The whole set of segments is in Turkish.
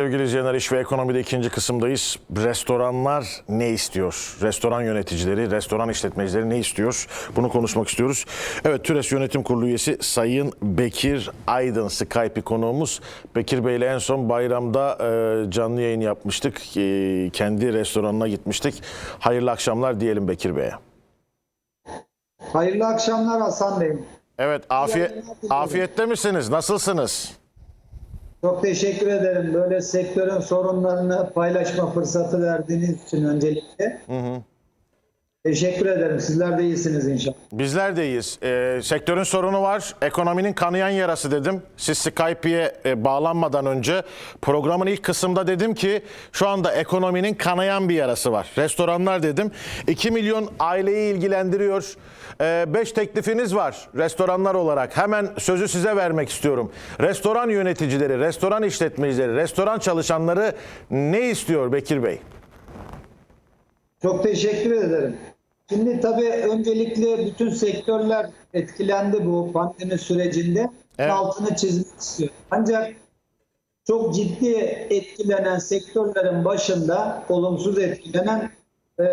Sevgili izleyenler iş ve ekonomide ikinci kısımdayız. Restoranlar ne istiyor? Restoran yöneticileri, restoran işletmecileri ne istiyor? Bunu konuşmak istiyoruz. Evet TÜRES Yönetim Kurulu üyesi Sayın Bekir Aydın Skype konuğumuz. Bekir Bey ile en son bayramda e, canlı yayın yapmıştık. E, kendi restoranına gitmiştik. Hayırlı akşamlar diyelim Bekir Bey'e. Hayırlı akşamlar Hasan Bey. Evet afiyet, afiyette misiniz? Nasılsınız? Çok teşekkür ederim. Böyle sektörün sorunlarını paylaşma fırsatı verdiğiniz için öncelikle. Teşekkür ederim. Sizler de iyisiniz inşallah. Bizler de iyiyiz. Ee, sektörün sorunu var. Ekonominin kanayan yarası dedim. Siz Skype'ye e, bağlanmadan önce programın ilk kısımda dedim ki şu anda ekonominin kanayan bir yarası var. Restoranlar dedim. 2 milyon aileyi ilgilendiriyor. 5 teklifiniz var restoranlar olarak. Hemen sözü size vermek istiyorum. Restoran yöneticileri, restoran işletmecileri, restoran çalışanları ne istiyor Bekir Bey? Çok teşekkür ederim. Şimdi tabii öncelikle bütün sektörler etkilendi bu pandemi sürecinde. Evet. Altını çizmek istiyorum. Ancak çok ciddi etkilenen sektörlerin başında olumsuz etkilenen e,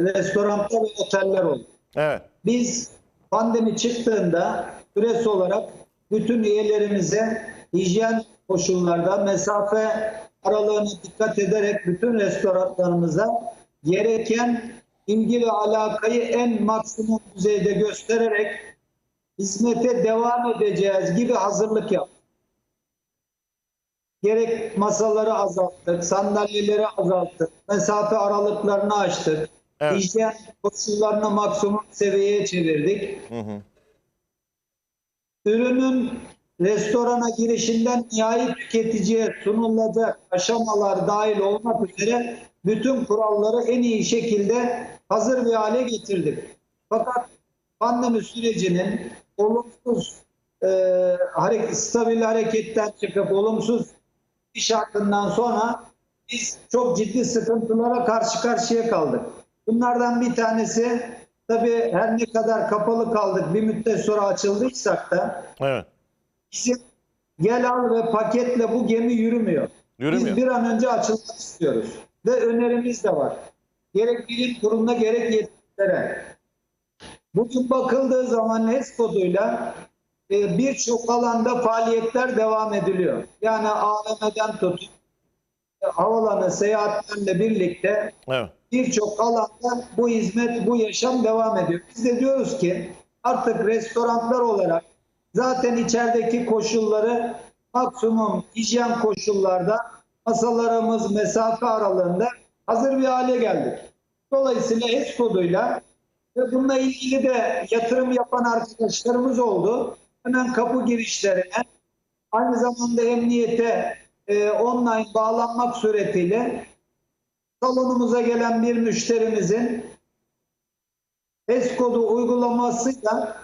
restoranlar ve oteller oldu. Evet. Biz pandemi çıktığında süres olarak bütün üyelerimize hijyen koşullarda mesafe aralığına dikkat ederek bütün restoranlarımıza gereken ilgi ve alakayı en maksimum düzeyde göstererek hizmete devam edeceğiz gibi hazırlık yaptık. Gerek masaları azalttık, sandalyeleri azalttık, mesafe aralıklarını açtık, Evet. hijyen koşullarını maksimum seviyeye çevirdik. Ürünün restorana girişinden nihai tüketiciye sunulacak aşamalar dahil olmak üzere bütün kuralları en iyi şekilde hazır bir hale getirdik. Fakat pandemi sürecinin olumsuz e, hareket, stabil hareketten çıkıp olumsuz iş hakkından sonra biz çok ciddi sıkıntılara karşı karşıya kaldık. Bunlardan bir tanesi tabii her ne kadar kapalı kaldık bir müddet sonra açıldıysak da Evet. bizim gel al ve paketle bu gemi yürümüyor. Yürümüyor. Biz bir an önce açılmak istiyoruz. Ve önerimiz de var. Gerek bilim kuruluna gerek yetkililere. Bugün bakıldığı zaman HES koduyla e, birçok alanda faaliyetler devam ediliyor. Yani AVM'den tutun e, havalanı seyahatlerle birlikte Evet. birçok alanda bu hizmet, bu yaşam devam ediyor. Biz de diyoruz ki artık restoranlar olarak zaten içerideki koşulları maksimum hijyen koşullarda masalarımız mesafe aralığında hazır bir hale geldik. Dolayısıyla HES koduyla ve bununla ilgili de yatırım yapan arkadaşlarımız oldu. Hemen kapı girişlerine aynı zamanda emniyete e, online bağlanmak suretiyle salonumuza gelen bir müşterimizin HES uygulamasıyla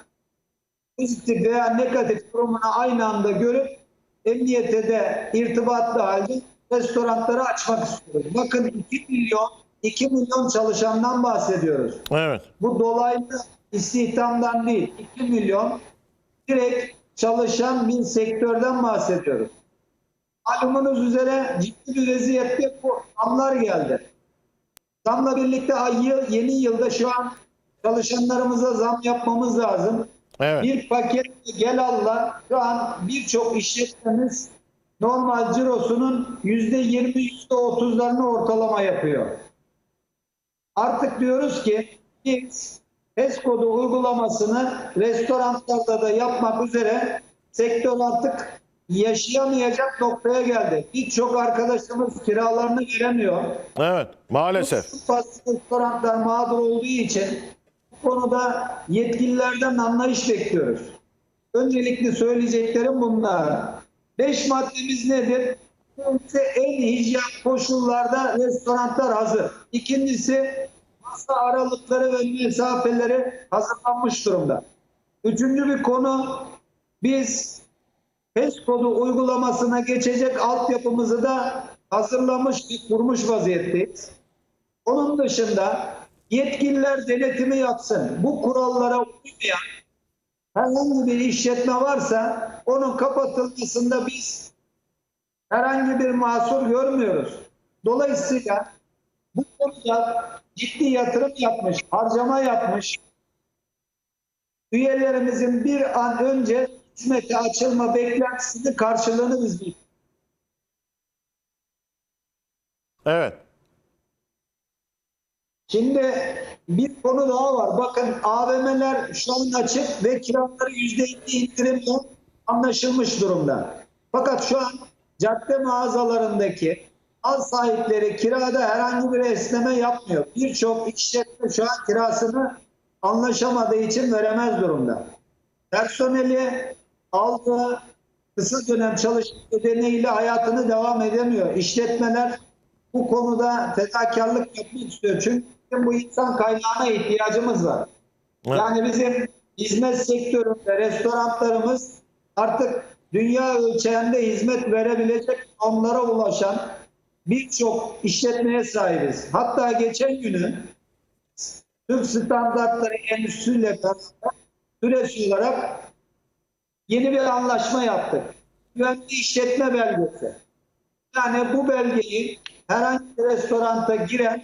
pozitif veya negatif durumunu aynı anda görüp emniyete de irtibatlı halde restoranları açmak istiyoruz. Bakın 2 milyon 2 milyon çalışandan bahsediyoruz. Evet. Bu dolaylı istihdamdan değil 2 milyon direkt çalışan bir sektörden bahsediyoruz. Malumunuz üzere ciddi bir vaziyette bu zamlar geldi. Zamla birlikte ay yıl, yeni yılda şu an çalışanlarımıza zam yapmamız lazım. Evet. Bir paket gel Allah şu an birçok işletmemiz normal cirosunun yüzde yirmi yüzde otuzlarını ortalama yapıyor. Artık diyoruz ki biz HES kodu uygulamasını restoranlarda da yapmak üzere sektör artık yaşayamayacak noktaya geldi. Birçok arkadaşımız kiralarını veremiyor. Evet. Maalesef. Fazla restoranlar mağdur olduğu için bu konuda yetkililerden anlayış bekliyoruz. Öncelikli söyleyeceklerim bunlar. Beş maddemiz nedir? Birincisi en hijyen koşullarda restoranlar hazır. İkincisi masa aralıkları ve mesafeleri hazırlanmış durumda. Üçüncü bir konu biz HES kodu uygulamasına geçecek altyapımızı da hazırlamış, kurmuş vaziyetteyiz. Onun dışında yetkililer denetimi yapsın. Bu kurallara uymayan herhangi bir işletme varsa onun kapatılmasında biz herhangi bir mahsur görmüyoruz. Dolayısıyla bu konuda ciddi yatırım yapmış, harcama yapmış. Üyelerimizin bir an önce hizmete açılma beklentisini karşılığını biz. Evet. Şimdi bir konu daha var. Bakın AVM'ler şu an açık ve kiraları %50 indirimle anlaşılmış durumda. Fakat şu an cadde mağazalarındaki al sahipleri kirada herhangi bir esneme yapmıyor. Birçok işletme şu an kirasını anlaşamadığı için veremez durumda. Personeli aldığı kısa dönem çalışma nedeniyle hayatını devam edemiyor. İşletmeler bu konuda fedakarlık yapmak istiyor. Çünkü bizim bu insan kaynağına ihtiyacımız var. Evet. Yani bizim hizmet sektöründe restoranlarımız artık dünya ölçeğinde hizmet verebilecek onlara ulaşan birçok işletmeye sahibiz. Hatta geçen günü Türk Standartları Endüstri ile beraber süresi olarak yeni bir anlaşma yaptık. Güvenli işletme belgesi. Yani bu belgeyi herhangi bir restoranta giren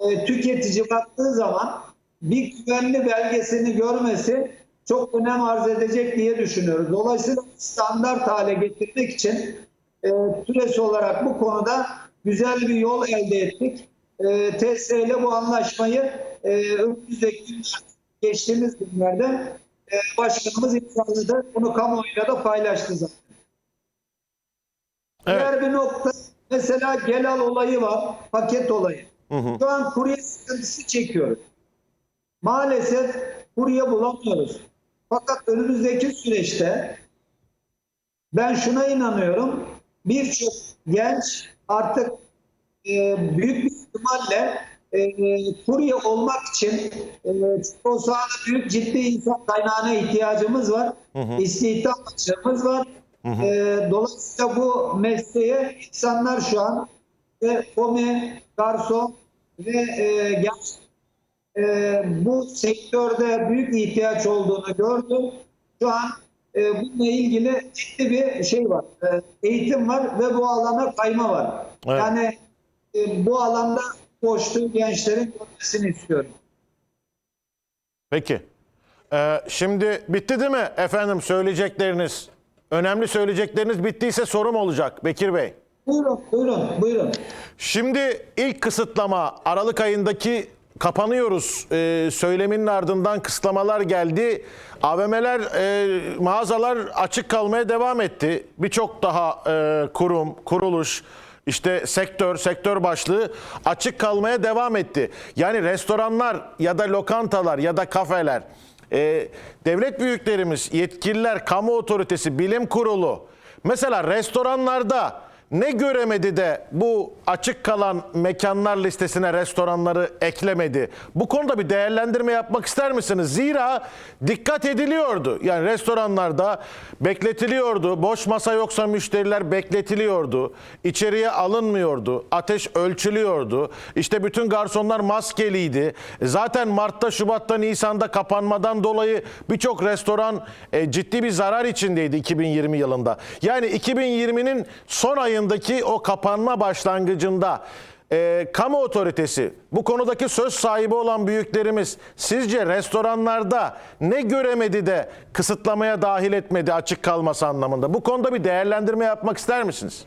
e, tüketici baktığı zaman bir güvenli belgesini görmesi çok önem arz edecek diye düşünüyoruz. Dolayısıyla standart hale getirmek için e, süresi olarak bu konuda güzel bir yol elde ettik. E, TSE ile bu anlaşmayı e, önümüzdeki geçtiğimiz günlerde e, başkanımız imzaladı. Bunu kamuoyuyla da paylaştı zaten. Evet. Diğer bir nokta mesela Gelal olayı var, paket olayı. Şu an kurye sıkıntısı çekiyoruz. Maalesef kurye bulamıyoruz. Fakat önümüzdeki süreçte ben şuna inanıyorum. Birçok genç artık e, büyük bir ihtimalle e, kurye olmak için e, o sahada büyük ciddi insan kaynağına ihtiyacımız var. İstihdam açığımız var. E, dolayısıyla bu mesleğe insanlar şu an ve komi, garson ve e, genç e, bu sektörde büyük ihtiyaç olduğunu gördüm. Şu an e, bununla ilgili ciddi bir şey var. E, eğitim var ve bu alana kayma var. Evet. Yani e, bu alanda boşluğu gençlerin görmesini istiyorum. Peki. Ee, şimdi bitti değil mi efendim söyleyecekleriniz? Önemli söyleyecekleriniz bittiyse sorum olacak Bekir Bey. Buyurun, buyurun, buyurun. Şimdi ilk kısıtlama Aralık ayındaki kapanıyoruz e, söyleminin ardından kısıtlamalar geldi. AVM'ler, e, mağazalar açık kalmaya devam etti. Birçok daha e, kurum, kuruluş, işte sektör, sektör başlığı açık kalmaya devam etti. Yani restoranlar ya da lokantalar ya da kafeler, e, devlet büyüklerimiz, yetkililer, kamu otoritesi, bilim kurulu mesela restoranlarda ne göremedi de bu açık kalan mekanlar listesine restoranları eklemedi? Bu konuda bir değerlendirme yapmak ister misiniz? Zira dikkat ediliyordu. Yani restoranlarda bekletiliyordu. Boş masa yoksa müşteriler bekletiliyordu. İçeriye alınmıyordu. Ateş ölçülüyordu. İşte bütün garsonlar maskeliydi. Zaten Mart'ta, Şubat'ta, Nisan'da kapanmadan dolayı birçok restoran e, ciddi bir zarar içindeydi 2020 yılında. Yani 2020'nin son ayındaki o kapanma başlangıcında e, kamu otoritesi, bu konudaki söz sahibi olan büyüklerimiz sizce restoranlarda ne göremedi de kısıtlamaya dahil etmedi açık kalması anlamında? Bu konuda bir değerlendirme yapmak ister misiniz?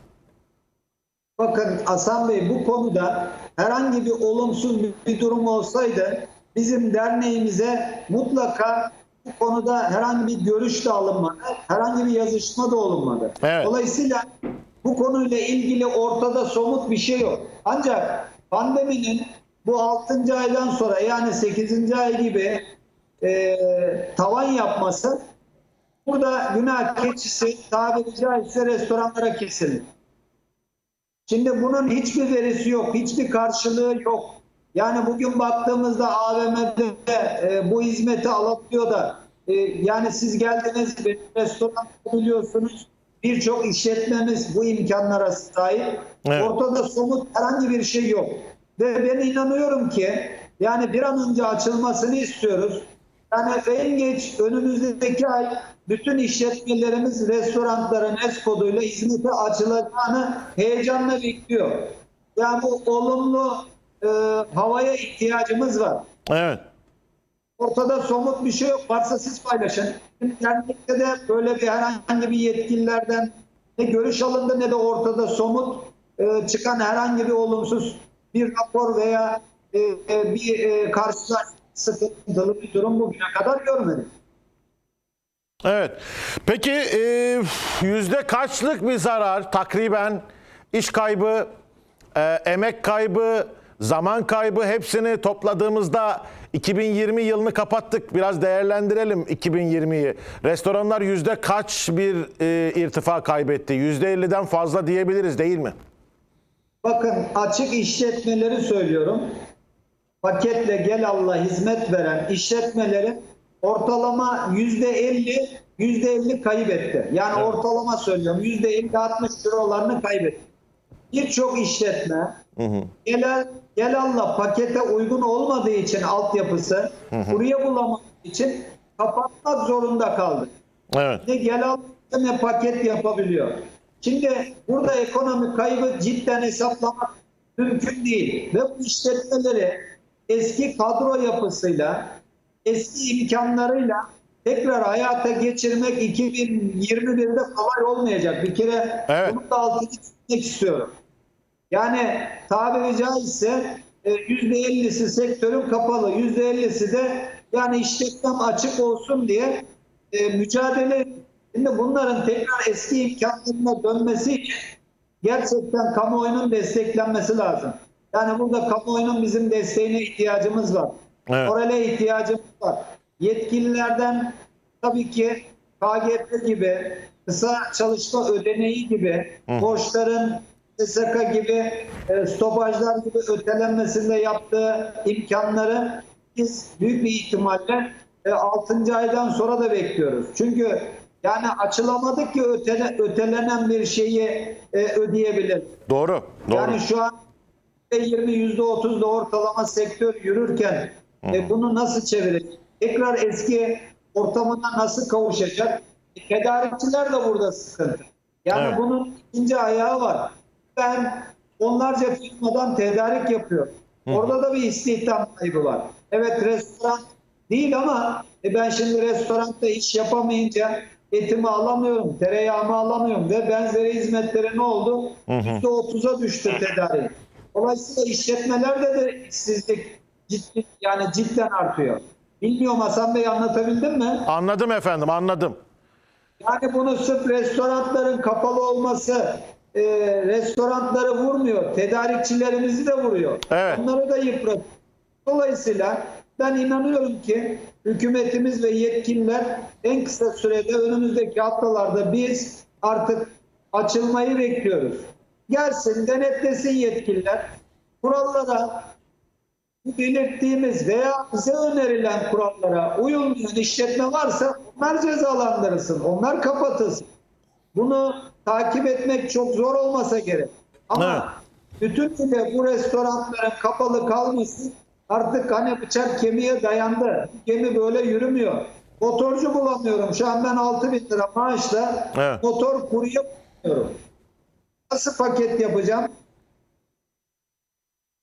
Bakın Hasan Bey bu konuda herhangi bir olumsuz bir, durum olsaydı bizim derneğimize mutlaka bu konuda herhangi bir görüş de alınmadı, herhangi bir yazışma da olunmadı. Evet. Dolayısıyla bu konuyla ilgili ortada somut bir şey yok. Ancak pandeminin bu 6. aydan sonra yani 8. ay gibi e, tavan yapması burada günah keçisi tabiri caizse restoranlara kesildi. Şimdi bunun hiçbir verisi yok, hiçbir karşılığı yok. Yani bugün baktığımızda AVM'de e, bu hizmeti alabiliyor da e, yani siz geldiniz bir restoran biliyorsunuz birçok işletmemiz bu imkanlara sahip. Evet. Ortada somut herhangi bir şey yok. Ve ben inanıyorum ki yani bir an önce açılmasını istiyoruz. Yani en geç önümüzdeki ay bütün işletmelerimiz restoranların es koduyla hizmete açılacağını heyecanla bekliyor. Yani bu olumlu e, havaya ihtiyacımız var. Evet. Ortada somut bir şey yok. Varsa siz paylaşın. İnternette de böyle bir herhangi bir yetkililerden ne görüş alındı ne de ortada somut e, çıkan herhangi bir olumsuz bir rapor veya e, e, bir e, karşılaşma bir durum bugüne kadar görmedik. Evet. Peki e, yüzde kaçlık bir zarar takriben iş kaybı, e, emek kaybı, zaman kaybı hepsini topladığımızda 2020 yılını kapattık. Biraz değerlendirelim 2020'yi. Restoranlar yüzde kaç bir e, irtifa kaybetti? Yüzde 50'den fazla diyebiliriz değil mi? Bakın açık işletmeleri söylüyorum. Paketle gel Allah hizmet veren işletmelerin ortalama yüzde elli yüzde elli kaybetti. Yani ortalama söylüyorum yüzde elli 60 cirolarını kaybetti. Birçok işletme gel, gel Allah pakete uygun olmadığı için altyapısı buraya bulamadığı için kapatmak zorunda kaldı Evet. ne gel al ne paket yapabiliyor. Şimdi burada ekonomik kaybı cidden hesaplamak mümkün değil. Ve bu işletmeleri eski kadro yapısıyla, eski imkanlarıyla tekrar hayata geçirmek 2021'de kolay olmayacak. Bir kere Evet. bunu da altını çizmek istiyorum. Yani tabiri caizse e, %50'si sektörün kapalı, %50'si de yani işletmem açık olsun diye e, mücadele. Şimdi bunların tekrar eski imkanlarına dönmesi için gerçekten kamuoyunun desteklenmesi lazım. Yani burada kamuoyunun bizim desteğine ihtiyacımız var. Evet. Morale ihtiyacımız var. Yetkililerden tabii ki KGP gibi, kısa çalışma ödeneği gibi, borçların SSK gibi, e, stopajlar gibi ötelenmesinde yaptığı imkanları biz büyük bir ihtimalle 6. aydan sonra da bekliyoruz. Çünkü yani açılamadık ki ötele, ötelenen bir şeyi e, ödeyebilir. Doğru. Doğru. Yani şu an %20, %30 da ortalama sektör yürürken e, bunu nasıl çevirecek? Tekrar eski ortamına nasıl kavuşacak? E, tedarikçiler de burada sıkıntı. Yani Evet. bunun ikinci ayağı var. Ben onlarca firmadan tedarik yapıyorum. Orada da bir istihdam kaybı var. Evet restoran değil ama e, ben şimdi restoranda iş yapamayınca etimi alamıyorum, tereyağımı alamıyorum ve benzeri hizmetlere ne oldu? %30'a düştü tedarik. Dolayısıyla işletmelerde de işsizlik ciddi, yani cidden artıyor. Bilmiyorum Hasan Bey anlatabildim mi? Anladım efendim anladım. Yani bunu sırf restoranların kapalı olması e, restoranları vurmuyor. Tedarikçilerimizi de vuruyor. Evet. Onları da yıpratıyor. Dolayısıyla ben inanıyorum ki hükümetimiz ve yetkililer en kısa sürede önümüzdeki haftalarda biz artık açılmayı bekliyoruz. Gelsin denetlesin yetkililer. Kurallara belirttiğimiz veya bize önerilen kurallara uyulmayan işletme varsa onlar cezalandırılsın, onlar kapatılsın. Bunu takip etmek çok zor olmasa gerek. Ama bütünüyle bu restoranların kapalı kalması artık hani bıçak kemiğe dayandı. Gemi böyle yürümüyor. Motorcu bulamıyorum. Şu an ben 6 bin lira maaşla Evet. motor kurye bulamıyorum. Nasıl paket yapacağım?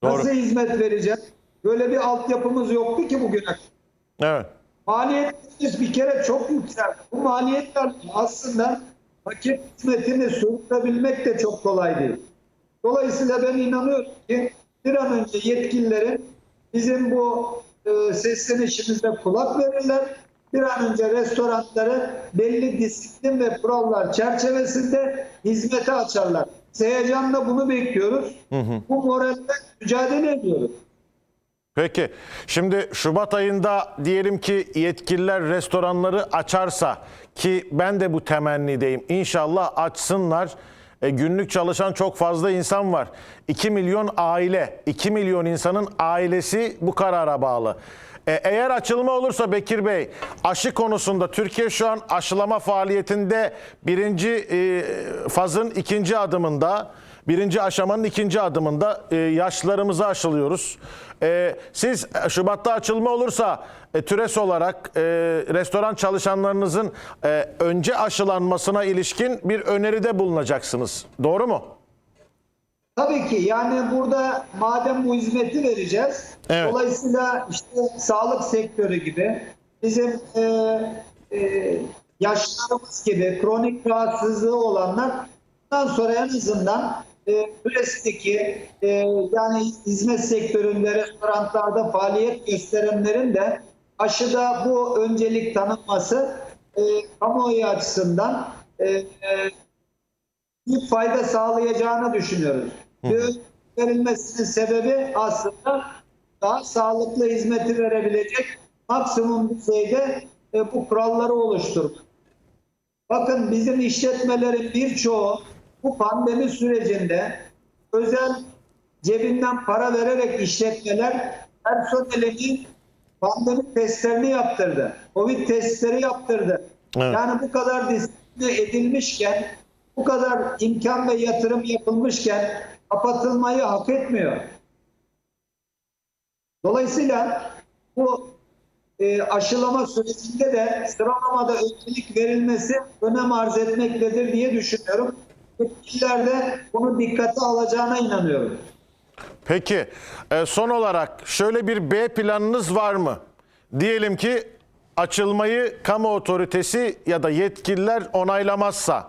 Doğru. Nasıl hizmet vereceğim? Böyle bir altyapımız yoktu ki bugüne. Evet. Maliyetimiz bir kere çok yükseldi. Bu maliyetler aslında paket hizmetini sürdürebilmek de çok kolay değil. Dolayısıyla ben inanıyorum ki bir an önce yetkililerin bizim bu e, seslenişimize kulak verirler. Bir an önce restoranları belli disiplin ve kurallar çerçevesinde hizmete açarlar. Heyecanla bunu bekliyoruz. Bu moralle mücadele ediyoruz. Peki şimdi Şubat ayında diyelim ki yetkililer restoranları açarsa ki ben de bu temennideyim. İnşallah açsınlar. E, günlük çalışan çok fazla insan var. 2 milyon aile, 2 milyon insanın ailesi bu karara bağlı. E, eğer açılma olursa Bekir Bey aşı konusunda Türkiye şu an aşılama faaliyetinde birinci e, fazın ikinci adımında birinci aşamanın ikinci adımında e, yaşlarımızı aşılıyoruz. E, siz e, Şubat'ta açılma olursa e, TÜRES olarak e, restoran çalışanlarınızın e, önce aşılanmasına ilişkin bir öneride bulunacaksınız. Doğru mu? Tabii ki yani burada madem bu hizmeti vereceğiz, Evet. dolayısıyla işte sağlık sektörü gibi bizim e, e, yaşlılarımız gibi kronik rahatsızlığı olanlar bundan sonra en azından e, turistiki e, yani hizmet sektöründe restoranlarda faaliyet gösterenlerin de aşıda bu öncelik tanınması e, kamuoyu açısından e, e, büyük fayda sağlayacağını düşünüyoruz. Verilmesinin sebebi aslında daha sağlıklı hizmeti verebilecek maksimum düzeyde e, bu kuralları oluşturmak. Bakın bizim işletmelerin birçoğu bu pandemi sürecinde özel cebinden para vererek işletmeler personelinin pandemi testlerini yaptırdı. Covid testleri yaptırdı. Evet. Yani bu kadar disipline edilmişken, bu kadar imkan ve yatırım yapılmışken kapatılmayı hak etmiyor. Dolayısıyla bu e, aşılama sürecinde de sıralamada öncelik verilmesi önem arz etmektedir diye düşünüyorum. Yetkililer de bunu dikkate alacağına inanıyorum. Peki e, son olarak şöyle bir B planınız var mı? Diyelim ki açılmayı kamu otoritesi ya da yetkililer onaylamazsa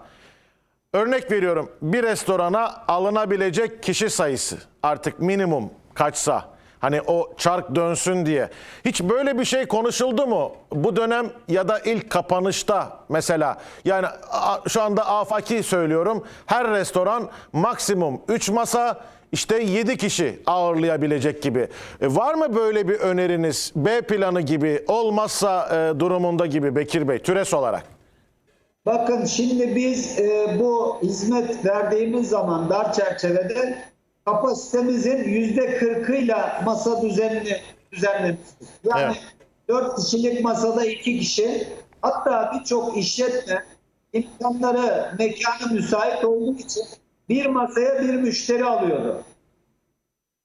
örnek veriyorum bir restorana alınabilecek kişi sayısı artık minimum kaçsa hani o çark dönsün diye. Hiç böyle bir şey konuşuldu mu? Bu dönem ya da ilk kapanışta mesela yani şu anda afaki söylüyorum. Her restoran maksimum 3 masa işte 7 kişi ağırlayabilecek gibi. E, var mı böyle bir öneriniz? B planı gibi olmazsa e, durumunda gibi Bekir Bey Türes olarak. Bakın şimdi biz e, bu hizmet verdiğimiz zaman dar çerçevede kapasitemizin yüzde kırkıyla masa düzenini düzenlemişiz. Yani Evet. kişilik masada iki kişi hatta birçok işletme imkanları mekanı müsait olduğu için bir masaya bir müşteri alıyordu.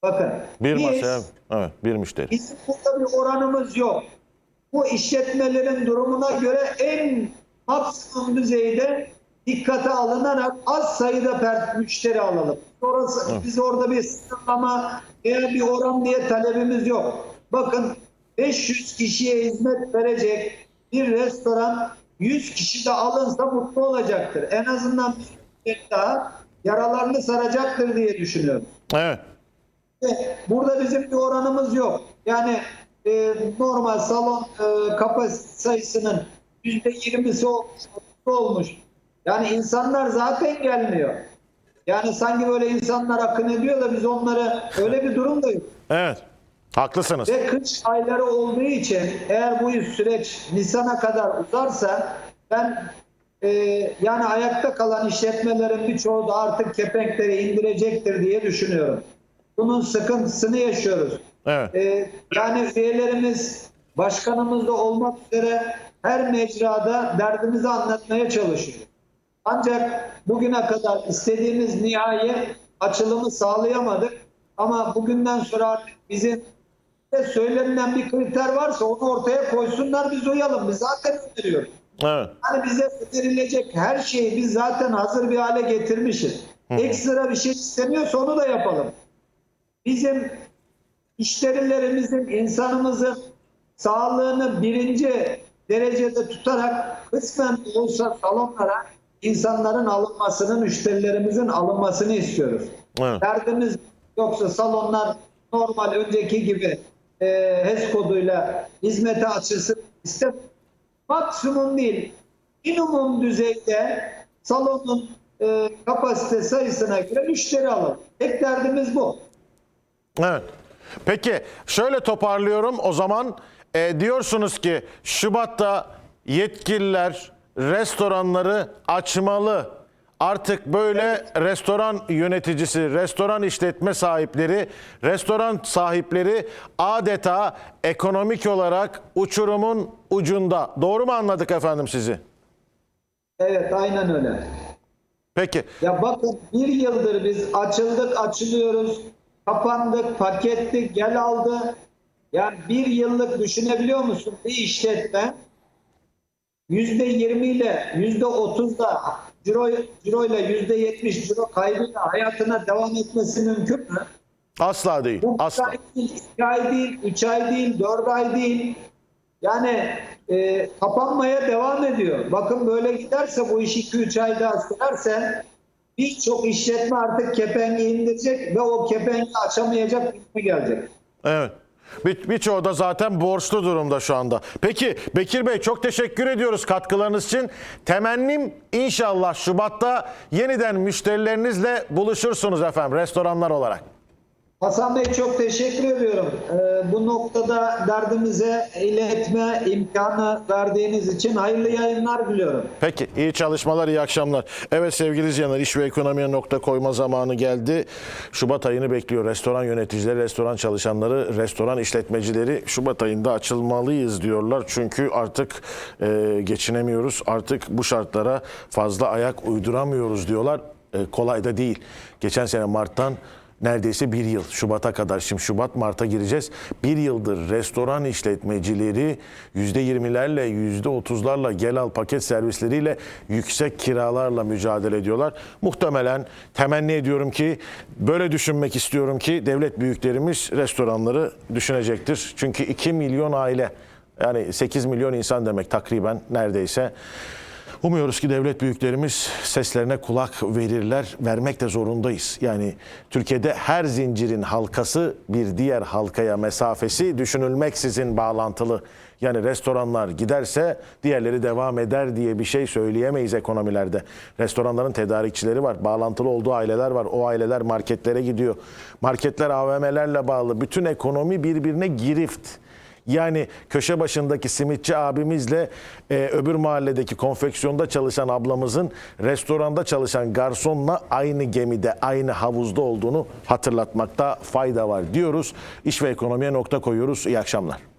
Bakın. Bir biz- masaya evet bir müşteri. Bizim burada bir oranımız yok. Bu işletmelerin durumuna göre en maksimum düzeyde dikkate alınarak az sayıda per- müşteri alalım. Orası, biz orada bir sınırlama veya bir oran diye talebimiz yok. Bakın 500 kişiye hizmet verecek bir restoran 100 kişi de alınsa mutlu olacaktır. En azından bir daha yaralarını saracaktır diye düşünüyorum. Evet. Ve Burada bizim bir oranımız yok. Yani e, normal salon e, kapasite sayısının yüzde yirmisi olmuş, otuzu olmuş. Yani insanlar zaten gelmiyor. Yani sanki böyle insanlar akın ediyor da biz onları öyle bir durum da yok. Evet. Haklısınız. Ve kış ayları olduğu için eğer bu süreç Nisan'a kadar uzarsa ben e, yani ayakta kalan işletmelerin birçoğu da artık kepenkleri indirecektir diye düşünüyorum. Bunun sıkıntısını yaşıyoruz. Evet. E, yani üyelerimiz başkanımız da olmak üzere her mecrada derdimizi anlatmaya çalışıyor. Ancak bugüne kadar istediğimiz nihai açılımı sağlayamadık. Ama bugünden sonra artık bizim de söylenilen bir kriter varsa onu ortaya koysunlar biz uyalım. Biz zaten öneriyoruz. Evet. Yani bize verilecek her şeyi biz zaten hazır bir hale getirmişiz. Ekstra bir şey istemiyorsa onu da yapalım. Bizim işlerilerimizin, insanımızın sağlığını birinci derecede tutarak kısmen olsa salonlara insanların alınmasını, müşterilerimizin alınmasını istiyoruz. Evet. Derdimiz yoksa salonlar normal önceki gibi e, HES koduyla hizmete açılsın istem maksimum değil minimum düzeyde salonun e, kapasite sayısına göre müşteri alalım. Tek derdimiz bu. Evet. Peki şöyle toparlıyorum o zaman e, diyorsunuz ki Şubat'ta yetkililer restoranları açmalı. Artık böyle restoran yöneticisi, restoran işletme sahipleri, restoran sahipleri adeta ekonomik olarak uçurumun ucunda. Doğru mu anladık efendim sizi? Evet aynen öyle. Peki. Ya bakın bir yıldır biz açıldık, açılıyoruz, kapandık, pakettik, gel aldı. Yani bir yıllık düşünebiliyor musun bir işletme yüzde yirmi ile yüzde otuzda ciro, ciro ile yüzde yetmiş ciro kaybıyla hayatına devam etmesi mümkün mü? Asla değil. Bu Asla. ay değil, iki ay değil, üç ay değil, dört ay değil. Yani e, kapanmaya devam ediyor. Bakın böyle giderse bu iş iki üç ay daha sürerse birçok işletme artık kepengi indirecek ve o kepengi açamayacak bir gelecek. Evet. Bir, birçoğu da zaten borçlu durumda şu anda. Peki Bekir Bey çok teşekkür ediyoruz katkılarınız için. Temennim inşallah Şubat'ta yeniden müşterilerinizle buluşursunuz efendim restoranlar olarak. Hasan Bey çok teşekkür ediyorum. Ee, bu noktada derdimize iletme imkanı verdiğiniz için hayırlı yayınlar diliyorum. Peki iyi çalışmalar iyi akşamlar. Evet sevgili izleyenler iş ve ekonomiye nokta koyma zamanı geldi. Şubat ayını bekliyor. Restoran yöneticileri, restoran çalışanları, restoran işletmecileri Şubat ayında açılmalıyız diyorlar. Çünkü artık e, geçinemiyoruz. Artık bu şartlara fazla ayak uyduramıyoruz diyorlar. E, kolay da değil. Geçen sene Mart'tan neredeyse bir yıl Şubat'a kadar şimdi Şubat Mart'a gireceğiz. Bir yıldır restoran işletmecileri %20'lerle %30'larla gel al paket servisleriyle yüksek kiralarla mücadele ediyorlar. Muhtemelen temenni ediyorum ki böyle düşünmek istiyorum ki devlet büyüklerimiz restoranları düşünecektir. Çünkü 2 milyon aile yani 8 milyon insan demek takriben neredeyse. Umuyoruz ki devlet büyüklerimiz seslerine kulak verirler. Vermek de zorundayız. Yani Türkiye'de her zincirin halkası bir diğer halkaya mesafesi düşünülmeksizin bağlantılı. Yani restoranlar giderse diğerleri devam eder diye bir şey söyleyemeyiz ekonomilerde. Restoranların tedarikçileri var, bağlantılı olduğu aileler var. O aileler marketlere gidiyor. Marketler AVM'lerle bağlı. Bütün ekonomi birbirine girift. Yani köşe başındaki simitçi abimizle e, öbür mahalledeki konfeksiyonda çalışan ablamızın restoranda çalışan garsonla aynı gemide, aynı havuzda olduğunu hatırlatmakta fayda var diyoruz. İş ve ekonomiye nokta koyuyoruz. İyi akşamlar.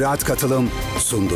Ziraat Katılım sundu.